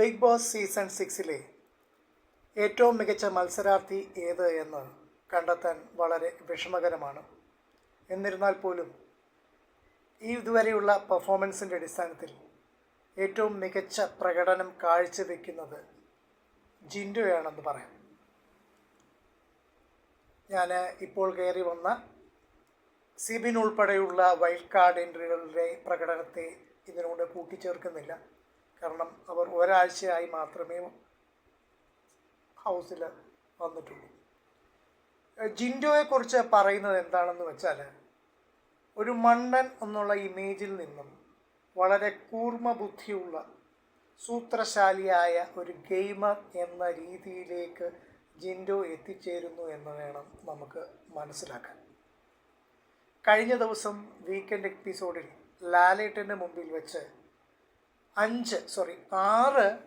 Big boss season സിക്സിലെ ഏറ്റവും മികച്ച മത്സരാർത്ഥി ഏത് എന്ന് കണ്ടെത്താൻ വളരെ വിഷമകരമാണ്. എന്നിരുന്നാൽ പോലും ഈ ഇതുവരെയുള്ള പെർഫോമൻസിന്റെ അടിസ്ഥാനത്തിൽ ഏറ്റവും മികച്ച പ്രകടനം കാഴ്ചവെക്കുന്നത് ജിൻഡോയാണെന്ന് പറയാം. ഞാൻ ഇപ്പോൾ കയറി വന്ന സിബിൻ ഉൾപ്പെടെയുള്ള വൈൽഡ് കാർഡ് എൻട്രികളുടെ പ്രകടനത്തെ ഇതിനോട് കൂട്ടിച്ചേർക്കുന്നില്ല. കാരണം ഒരാഴ്ചയായി മാത്രമേ ഹൗസിൽ വന്നിട്ടുള്ളൂ. ജിൻഡോയെക്കുറിച്ച് പറയുന്നത് എന്താണെന്ന് വെച്ചാൽ ഒരു മണ്ടൻ എന്നുള്ള ഇമേജിൽ നിന്നും വളരെ കൂർമ്മ ബുദ്ധിയുള്ള സൂത്രശാലിയായ ഒരു ഗെയിമർ എന്ന രീതിയിലേക്ക് ജിൻഡോ എത്തിച്ചേരുന്നു എന്ന് വേണം നമുക്ക് മനസ്സിലാക്കാൻ. കഴിഞ്ഞ ദിവസം വീക്കെൻഡ് എപ്പിസോഡിൽ ലാലേട്ടന്റെ മുമ്പിൽ വെച്ച് അഞ്ച് സോറി ആറ്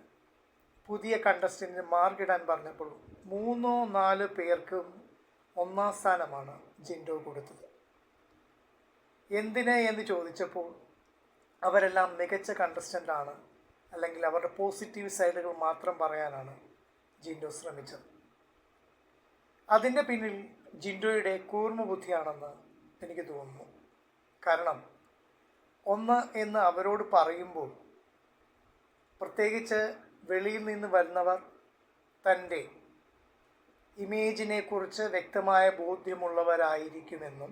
പുതിയ കണ്ടസ്റ്റന്റിന് മാർക്കിടാൻ പറഞ്ഞപ്പോൾ മൂന്നോ നാല് പേർക്കും ഒന്നാം സ്ഥാനമാണ് ജിൻഡോ കൊടുത്തത്. എന്തിന് എന്ന് ചോദിച്ചപ്പോൾ അവരെല്ലാം മികച്ച കണ്ടസ്റ്റന്റാണ് അല്ലെങ്കിൽ അവരുടെ പോസിറ്റീവ് സൈഡുകൾ മാത്രം പറയാനാണ് ജിൻഡോ ശ്രമിച്ചത്. അതിന്റെ പിന്നിൽ ജിൻഡോയുടെ കൂർമ്മ ബുദ്ധിയാണെന്ന് എനിക്ക് തോന്നുന്നു. കാരണം ഒന്ന് എന്ന് അവരോട് പറയുമ്പോൾ പ്രത്യേകിച്ച് വെളിയിൽ നിന്ന് വരുന്നവർ തന്റെ ഇമേജിനെക്കുറിച്ച് വ്യക്തമായ ബോധ്യമുള്ളവരായിരിക്കുമെന്നും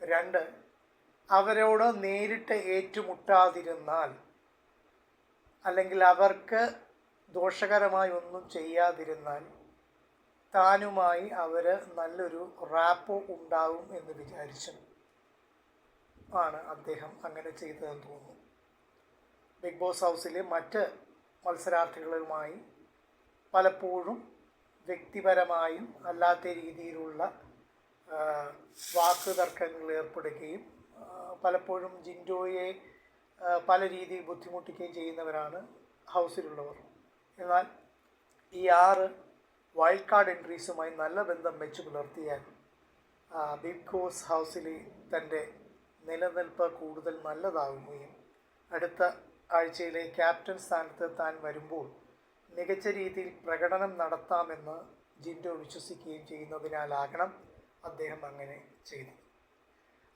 രണ്ട് അവരോട് നേരിട്ട് ഏറ്റുമുട്ടാതിരുന്നാൽ അല്ലെങ്കിൽ അവർക്ക് ദോഷകരമായി ഒന്നും ചെയ്യാതിരുന്നാൽ താനുമായി അവർ നല്ലൊരു റാപ്പ് ഉണ്ടാവും എന്ന് വിചാരിച്ചു ആണ് അദ്ദേഹം അങ്ങനെ ചെയ്തതെന്ന് തോന്നുന്നു. ബിഗ് ബോസ് ഹൗസിലെ മറ്റ് മത്സരാർത്ഥികളുമായി പലപ്പോഴും വ്യക്തിപരമായും അല്ലാത്ത രീതിയിലുള്ള വാക്ക് തർക്കങ്ങളിൽ ഏർപ്പെടുകയും പലപ്പോഴും ജിൻഡോയെ പല രീതിയിൽ ബുദ്ധിമുട്ടിക്കുകയും ചെയ്യുന്നവരാണ് ഹൗസിലുള്ളവർ. എന്നാൽ ഈ ആറ് വൈൽഡ് കാർഡ് എൻട്രീസുമായി നല്ല ബന്ധം വെച്ച് പുലർത്തിയാൽ ബിഗ് ബോസ് ഹൗസിലെ തന്റെ നിലനിൽപ്പ് കൂടുതൽ നല്ലതാകുകയും അടുത്ത ആഴ്ചയിലെ ക്യാപ്റ്റൻ സ്ഥാനത്ത് താൻ വരുമ്പോൾ മികച്ച രീതിയിൽ പ്രകടനം നടത്താമെന്ന് ജിൻഡോ വിശ്വസിക്കുകയും ചെയ്യുന്നതിനാലാകണം അദ്ദേഹം അങ്ങനെ ചെയ്തു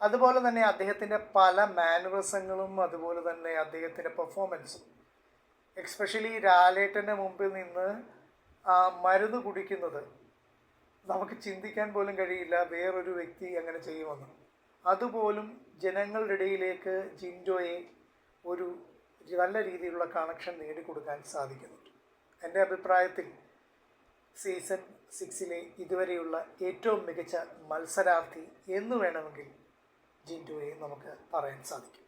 അതുപോലെ തന്നെ അദ്ദേഹത്തിന്റെ പല മാനുവസങ്ങളും അതുപോലെ തന്നെ അദ്ദേഹത്തിന്റെ പെർഫോമൻസും എക്സ്പെഷ്യലി രാലേട്ടന്റെ മുമ്പിൽ നിന്ന് ആ മരുന്ന് കുടിക്കുന്നത് നമുക്ക് ചിന്തിക്കാൻ പോലും കഴിയില്ല. വേറൊരു വ്യക്തി അങ്ങനെ ചെയ്യുമെന്ന്. അതുപോലും ജനങ്ങളുടെ ഇടയിലേക്ക് ജിൻഡോയെ ഒരു നല്ല രീതിയിലുള്ള കണക്ഷൻ നേടിക്കൊടുക്കാൻ സാധിക്കുന്നുണ്ട് എന്റെ അഭിപ്രായത്തിൽ സീസൺ സിക്സിലെ ഇതുവരെയുള്ള ഏറ്റവും മികച്ച മത്സരാർത്ഥി എന്ന് വേണമെങ്കിൽ ജിൻഡോയെ നമുക്ക് പറയാൻ സാധിക്കും.